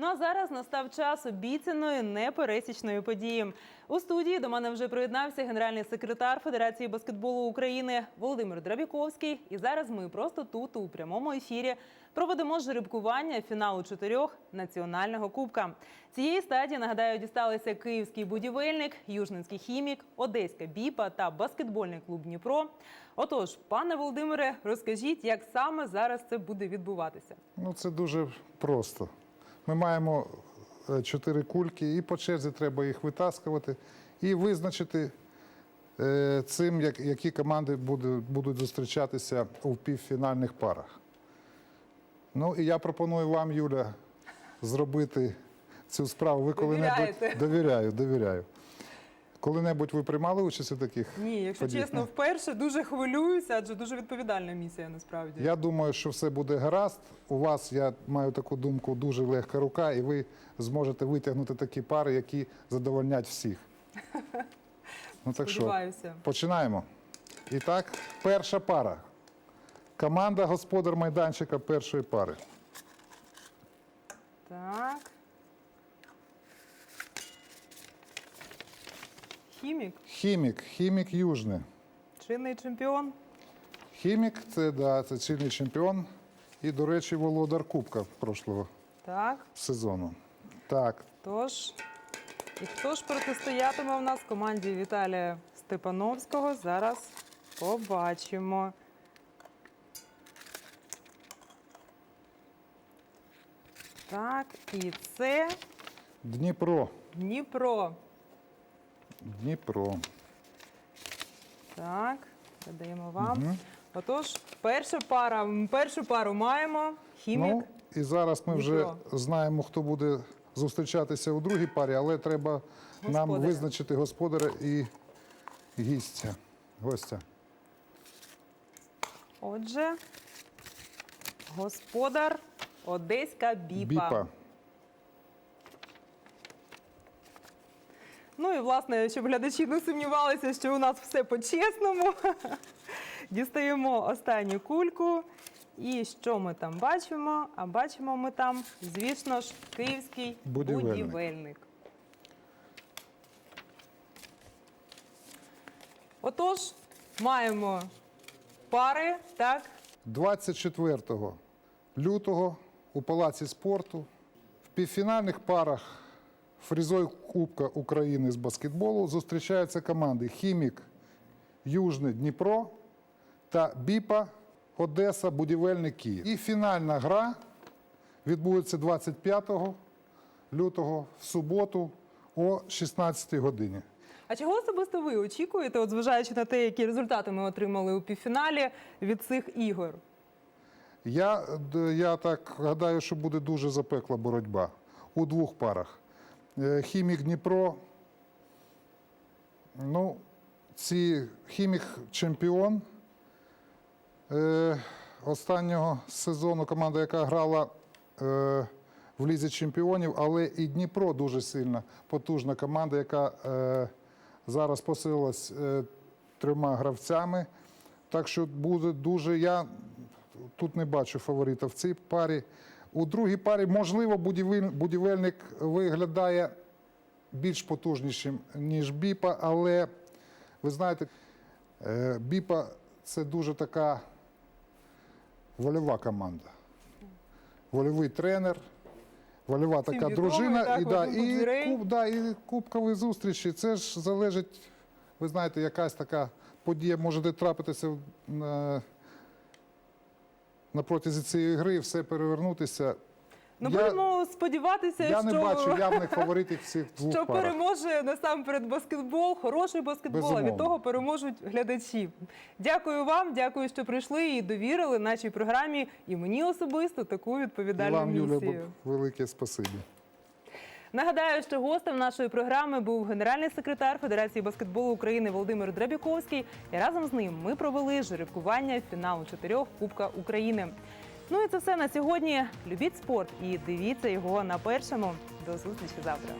Ну а зараз настав час обіцяної непересічної події. У студії до мене вже приєднався генеральний секретар Федерації баскетболу України Володимир Драбіковський. І зараз ми просто тут, у прямому ефірі, проведемо жеребкування фіналу чотирьох національного кубка. Цієї стадії нагадаю, дісталися київський будівельник, южненський хімік, одеська біпа та баскетбольний клуб Дніпро. Отож, пане Володимире, розкажіть, як саме зараз це буде відбуватися. Ну, це дуже просто. Ми маємо е, чотири кульки, і по черзі треба їх витаскувати і визначити е, цим, які команди будуть зустрічатися у півфінальних парах. Ну і я пропоную вам, Юля, зробити цю справу. Ви коли-небудь довіряю, довіряю. Коли-небудь ви приймали участь у таких? Ні, якщо подіях? чесно, вперше дуже хвилююся, адже дуже відповідальна місія насправді. Я думаю, що все буде гаразд. У вас, я маю таку думку, дуже легка рука, і ви зможете витягнути такі пари, які задовольнять всіх. Ну так що, Сподіваюся. починаємо. І так, перша пара. Команда господар майданчика першої пари. Так. Хімік, Хімік, хімік Южний. чинний чемпіон. Хімік це, да, це чинний чемпіон. І, до речі, володар Кубка прошлого Так, сезону. Так, тож. І хто ж протистоятиме в нас команді Віталія Степановського? Зараз побачимо. Так, і це Дніпро. Дніпро. Дніпро. Так, передаємо вам. Отож, перша пара, першу пару маємо. Хімік. Ну, і зараз ми вже Дніпро. знаємо, хто буде зустрічатися у другій парі, але треба нам Господаря. визначити господаря і гістя. Гостя. Отже, господар Одеська біпа. Біпа. Ну і власне, щоб глядачі не сумнівалися, що у нас все по-чесному. Дістаємо останню кульку. І що ми там бачимо? А бачимо ми там, звісно ж, київський Будівельник. будівельник. Отож, маємо пари, так? 24 лютого у Палаці спорту в півфінальних парах фрізой Кубка України з баскетболу зустрічаються команди Хімік Южний Дніпро та Біпа Одеса Будівельник Київ. І фінальна гра відбудеться 25 лютого в суботу о 16 годині. А чого особисто ви очікуєте, от зважаючи на те, які результати ми отримали у півфіналі від цих ігор? Я, я так гадаю, що буде дуже запекла боротьба у двох парах. Е, Хімік Дніпро. Ну, ці хімік чемпіон е, останнього сезону команда, яка грала е, в Лізі чемпіонів, але і Дніпро дуже сильна, потужна команда, яка зараз посилилась трьома гравцями. Так що буде дуже. Я тут не бачу фаворита в цій парі. У другій парі, можливо, будівельник виглядає більш потужнішим, ніж Біпа, але ви знаєте, е, Біпа це дуже така вольова команда. Вольовий тренер, вольова така відомий, дружина. так, і, да, і, куб, да, і кубкові зустрічі. Це ж залежить, ви знаєте, якась така подія може трапитися на, протязі цієї гри, все перевернутися. Ну, Я- будемо сподіватися, Я що, не бачу явних фаворитів цих двох що парах. переможе насамперед баскетбол, хороший баскетбол, а від того переможуть глядачі. Дякую вам, дякую, що прийшли і довірили нашій програмі і мені особисто таку І відповідальну вам, Юля, місію. велике спасибі. Нагадаю, що гостем нашої програми був генеральний секретар Федерації баскетболу України Володимир Драбіковський. І разом з ним ми провели жеребкування фіналу чотирьох Кубка України. Ну і це все на сьогодні. Любіть спорт і дивіться його на першому. До зустрічі завтра.